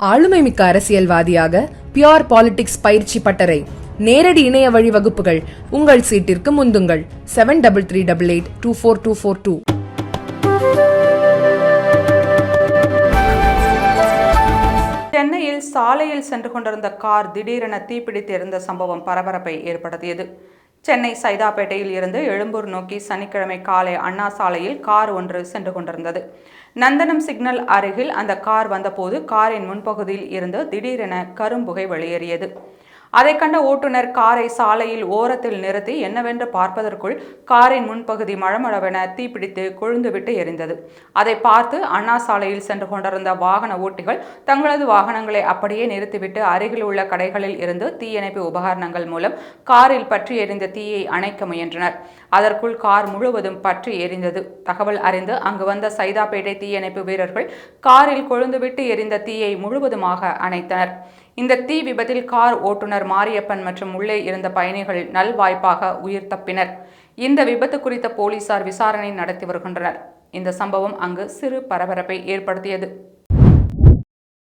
ஆளுமைமிக்க அரசியல்வாதியாக pure politics பயிற்சி பட்டறை. நேரடி இணைய வழி வகுப்புகள். உங்கள் சீட்டிற்கு முந்துங்கள். Seven double three double eight two four two four two சென்னையில் சாலையில் சென்று கொண்டிருந்த கார் திடீரென தீப்பிடித்து எரிந்த சம்பவம் பரபரப்பை ஏற்படுத்தியது. சென்னை சைதாப்பேட்டையில் இருந்து எழும்பூர் நோக்கி சனிக்கிழமை காலை அண்ணா சாலையில் கார் ஒன்று சென்று கொண்டிருந்தது. நந்தனம் சிக்னல் அருகில் அந்த கார் வந்தபோது காரின் முன்பகுதியில் இருந்து திடீரென கரும்புகை வெளியேறியது. அதை கண்ட ஓட்டுநர் காரை சாலையில் ஓரத்தில் நிறுத்தி என்னவென்று பார்ப்பதற்குள் காரின் முன்பகுதி மழமளவென தீப்பிடித்து கொழுந்துவிட்டு எரிந்தது. அதை பார்த்து அண்ணா சாலையில் சென்று கொண்டிருந்த வாகன ஓட்டிகள் தங்களது வாகனங்களை அப்படியே நிறுத்திவிட்டு அருகில் உள்ள கடைகளில் இருந்து தீயணைப்பு உபகரணங்கள் மூலம் காரில் பற்றி எரிந்த தீயை அணைக்க முயன்றனர். அதற்குள் கார் முழுவதும் பற்றி எரிந்தது. தகவல் அறிந்து அங்கு வந்த சைதாப்பேட்டை தீயணைப்பு வீரர்கள் காரில் கொழுந்துவிட்டு எரிந்த தீயை முழுவதுமாக அணைத்தனர். இந்த தீ விபத்தில் கார் ஓட்டுநர் மாரியப்பன் மற்றும் உள்ளே இருந்த பயணிகள் நல்வாய்ப்பாக உயிர் தப்பினர். இந்த விபத்து குறித்த போலீசார் விசாரணை நடத்தி வருகின்றனர். இந்த சம்பவம் அங்கு சிறு பரபரப்பை ஏற்படுத்தியது.